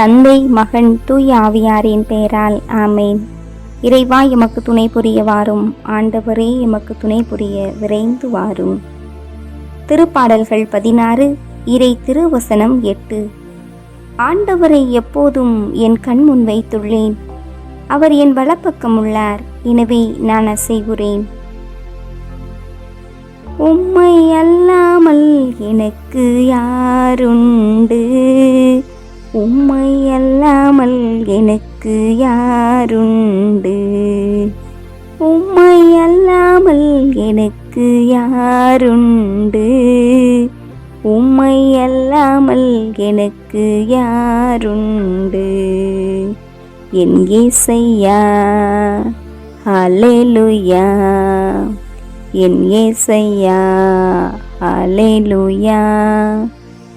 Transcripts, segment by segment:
தந்தை மகன் தூய் ஆவியாரின் பெயரால் ஆமேன். இறைவா எமக்கு துணை புரிய வாரும் ஆண்டவரே எமக்கு துணை புரிய விரைந்து வாரும் திருப்பாடல்கள் பதினாறு இறை திருவசனம் எட்டு. ஆண்டவரை எப்போதும் என் கண் முன் வைத்துள்ளேன். அவர் என் வலப்பக்கம் உள்ளார். எனவே நான் அசைவுறேன். உம்மை அல்லாமல் எனக்கு யாருண்டு? உம்மை அல்லாமல் எனக்கு யாருண்டு? உம்மை அல்லாமல் எனக்கு யாருண்டு? உம்மை அல்லாமல் எனக்கு யாருண்டு? என் ஏசையா அலேலுயா என் ஏசையா அலேலுயா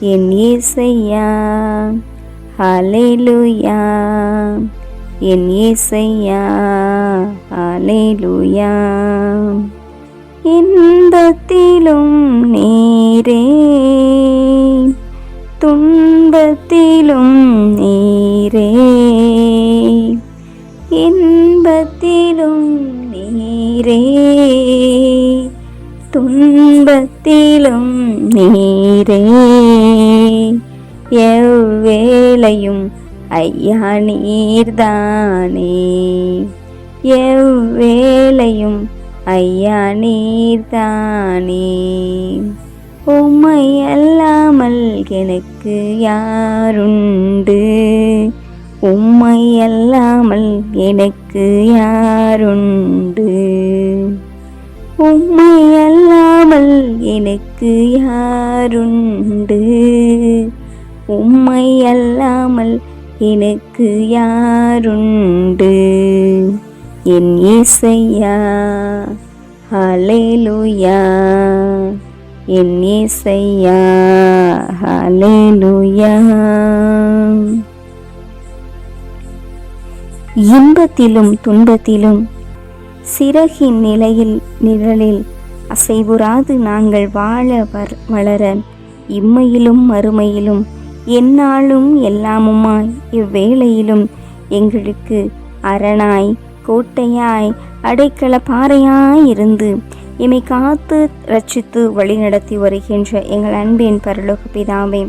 என் ஏசையா ஹலேலுயா என் ஏசையா ஹலேலுயா இன்பத்திலும் நீரே. துன்பத்திலும் நீரே. இன்பத்திலும் நீரே. துன்பத்திலும் நீரே. எவ்வேளையும் ஐயா நீர்தானே. எவ்வேளையும் ஐயா நீர்தானே. உம்மை அல்லாமல் எனக்கு யாருண்டு? உம்மை அல்லாமல் எனக்கு யாருண்டு? உம்மை அல்லாமல் எனக்கு யாருண்டு? உம்மை அல்லாமல் எனக்கு யாருண்டு? என் இசையா ஹலேலுயா என் இசையா ஹலேலுயா இன்பத்திலும் துன்பத்திலும் சிறகின் நிலையில் நிழலில் அசைவுறாது நாங்கள் வாழ வர் வளர இம்மையிலும் மறுமையிலும் எந்நாளும் எல்லாமுமாய் இவ்வேளையிலும் எங்களுக்கு அரணாய் கோட்டையாய் அடைக்கல பாறையாய் இருந்து எம்மை காத்து ரட்சித்து வழிநடத்தி வருகின்ற எங்கள் அன்பின் பரலோக பிதாவே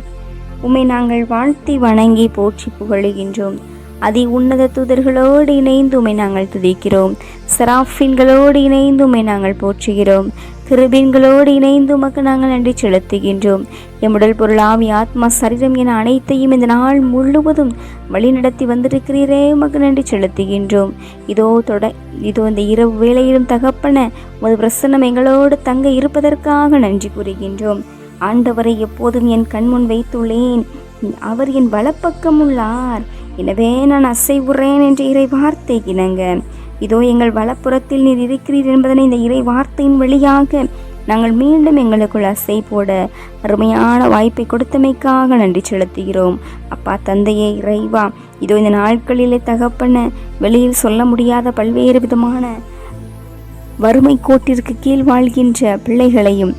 உம்மை நாங்கள் வாழ்த்தி வணங்கி போற்றி புகழுகின்றோம். அதி உன்னத தூதர்களோடு இணைந்து உம்மை நாங்கள் துதிக்கிறோம். சராஃபின்களோடு இணைந்து உம்மை நாங்கள் போற்றுகிறோம். கிருபீன்களோடு இணைந்து உமக்கு நாங்கள் நன்றி செலுத்துகின்றோம். எம்முடல் பொருள் ஆவி ஆத்மா சரீரம் என அனைத்தையும் இந்த நாள் முழுவதும் வழிநடத்தி வந்திருக்கிறீரே உமக்கு நன்றி செலுத்துகின்றோம். இதோ தொட இதோ இந்த இரவு வேளையிலும் தகப்பன உமது பிரசன்னம் எங்களோடு தங்க இருப்பதற்காக நன்றி கூறுகின்றோம். ஆண்டவரை எப்போதும் என் கண்முன் வைத்துள்ளேன். அவர் என் வலப்பக்கம் உள்ளார் எனவே நான் அசைவுறேன் என்ற இறை வார்த்தை இணங்க. இதோ எங்கள் வலப்புறத்தில் நீர் இருக்கிறீர் என்பதனை இந்த இறை வார்த்தையின் வழியாக நாங்கள் மீண்டும் எங்களுக்குள் அசை போட அருமையான வாய்ப்பை கொடுத்தமைக்காக நன்றி செலுத்துகிறோம். அப்பா தந்தையே இறைவா இதோ இந்த நாட்களிலே தகப்பன வெளியில் சொல்ல முடியாத பல்வேறு விதமான வறுமை கோட்டிற்கு கீழ் வாழ்கின்ற பிள்ளைகளையும்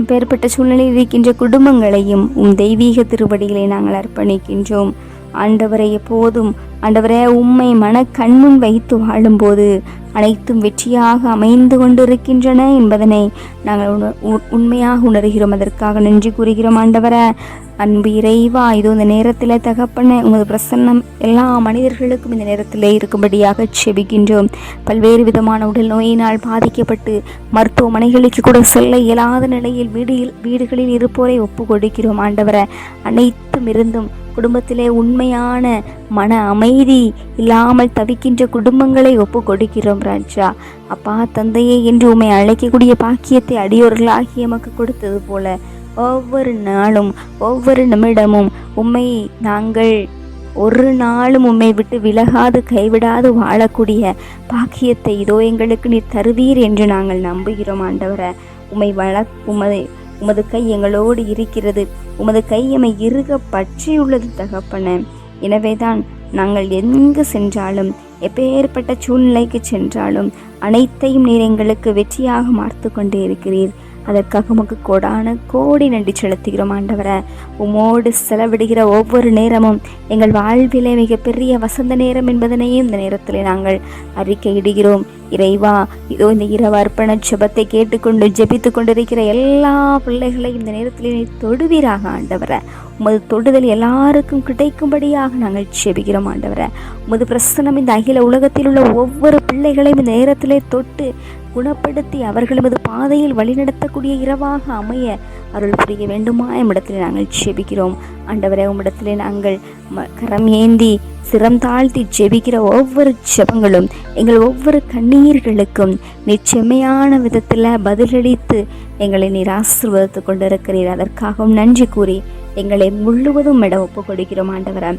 அப்பேற்பட்ட சூழ்நிலையில் இருக்கின்ற குடும்பங்களையும் உம் தெய்வீக திருவடிகளை நாங்கள் அர்ப்பணிக்கின்றோம். ஆண்டவரை எப்போதும் ஆண்டவரே உம்மை மனக்கண்முன் வைத்து வாழும்போது அனைத்தும் வெற்றியாக அமைந்து கொண்டிருக்கின்றன என்பதனை நாங்கள் உண- உண்மையாக உணர்கிறோம். அதற்காக நன்றி கூறுகிறோம் ஆண்டவர. அன்பு இறைவா இதோ இந்த நேரத்தில் தகப்பன உமது பிரசன்னம் எல்லா மனிதர்களுக்கும் இந்த நேரத்தில் இருக்கும்படியாக செபிக்கின்றோம். பல்வேறு விதமான உடல் நோயினால் பாதிக்கப்பட்டு மருத்துவமனைகளுக்கு கூட செல்ல இயலாத நிலையில் வீடில் வீடுகளில் இருப்போரை ஒப்பு கொடுக்கிறோம் ஆண்டவர. அனைத்தும் இருந்தும் குடும்பத்திலே உண்மையான மன அமைதி இல்லாமல் தவிக்கின்ற குடும்பங்களை ஒப்பு கொடுக்கிறோம் ராஜா. அப்பா தந்தையே என்று உம்மை அழைக்கக்கூடிய பாக்கியத்தை அடியோர்களாகி எமக்கு கொடுத்தது போல ஒவ்வொரு நாளும் ஒவ்வொரு நிமிடமும் உம்மை நாங்கள் ஒரு நாளும் உம்மை விட்டு விலகாது கைவிடாது வாழக்கூடிய பாக்கியத்தை இதோ எங்களுக்கு நீர் தருவீர் என்று நாங்கள் நம்புகிறோம் ஆண்டவரை. உமை வள உமை உமது கை எங்களோடு இருக்கிறது. உமது கை எமை இருக பற்றியுள்ளது தகப்பன. எனவேதான் நாங்கள் எங்கு சென்றாலும் எப்பேற்பட்ட சூழ்நிலைக்கு சென்றாலும் அனைத்தையும் நீர் எங்களுக்கு வெற்றியாக மார்த்து கொண்டே இருக்கிறீர். அதற்காக உமக்கு கோடான கோடி நன்றி செலுத்துகிறோம் ஆண்டவரை. உமோடு செலவிடுகிற ஒவ்வொரு நேரமும் எங்கள் வாழ்விலே மிகப்பெரிய வசந்த நேரம் என்பதனையும் இந்த நேரத்தில் நாங்கள் அறிக்கையிடுகிறோம். இறைவா இதோ இந்த இரவு அர்ப்பண ஜபத்தை கேட்டுக்கொண்டு ஜபித்து கொண்டிருக்கிற எல்லா பிள்ளைகளையும் இந்த நேரத்தில் தொடுவீராக ஆண்டவரை. உமது தொடுதல் எல்லாருக்கும் கிடைக்கும்படியாக நாங்கள் ஜெபிக்கிறோம் ஆண்டவரை. உமது பிரசனம் இந்த அகில உலகத்தில் உள்ள ஒவ்வொரு பிள்ளைகளையும் இந்த நேரத்திலே தொட்டு குணப்படுத்தி அவர்களது பாதையில் வழிநடத்தக்கூடிய இரவாக அமைய அருள் புரிய வேண்டுமா? இடத்தில் நாங்கள் ஜெபிக்கிறோம். ஆண்டவரே உம்மிடத்திலே நாங்கள் ம- கரம் ஏந்தி சிரம் தாழ்த்தி ஜெபிக்கிற ஒவ்வொரு ஜெபங்களும் எங்கள் ஒவ்வொரு கண்ணீர்களுக்கும் நிச்சயமையான விதத்தில் பதிலளித்து எங்களை நீர் ஆசீர்வதித்து கொண்டிருக்கிறீர். அதற்காகவும் நன்றி கூறி எங்களை முழுவதும் இட ஒப்பு கொடுக்கிறோம் ஆண்டவரை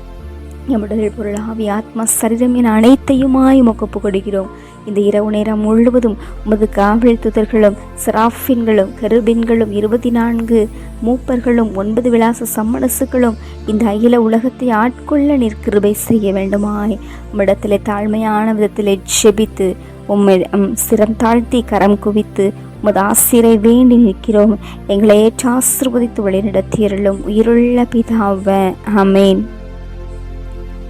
எம்முடைய பொருளாவி ஆத்மா சரீரம் என அனைத்தையுமாய் ஒப்பு கொடுக்கிறோம் இந்த இரவு நேரம் முழுவதும் உமது காவல் துதர்களும் சிராஃபின்களும் கருபின்களும் இருபத்தி நான்கு மூப்பர்களும் ஒன்பது விலாச சம்மனசுகளும் இந்த அகில உலகத்தை ஆட்கொள்ள நிற்கிருபை செய்ய வேண்டுமாய். உம்மிடத்திலே தாழ்மையான விதத்திலே ஜெபித்து உம்மை உம் சிரம் தாழ்த்தி கரம் குவித்து உமது ஆசிரை வேண்டி நிற்கிறோம். எங்களை ஏற்று ஆசிர்வதித்து வழிநடத்தியருளும் உயிருள்ள பிதாவ. அமேன்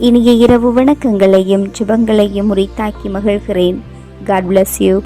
இனிய இரவு வணக்கங்களையும் சுபங்களையும் உரித்தாக்கி மகிழ்கிறேன். God bless you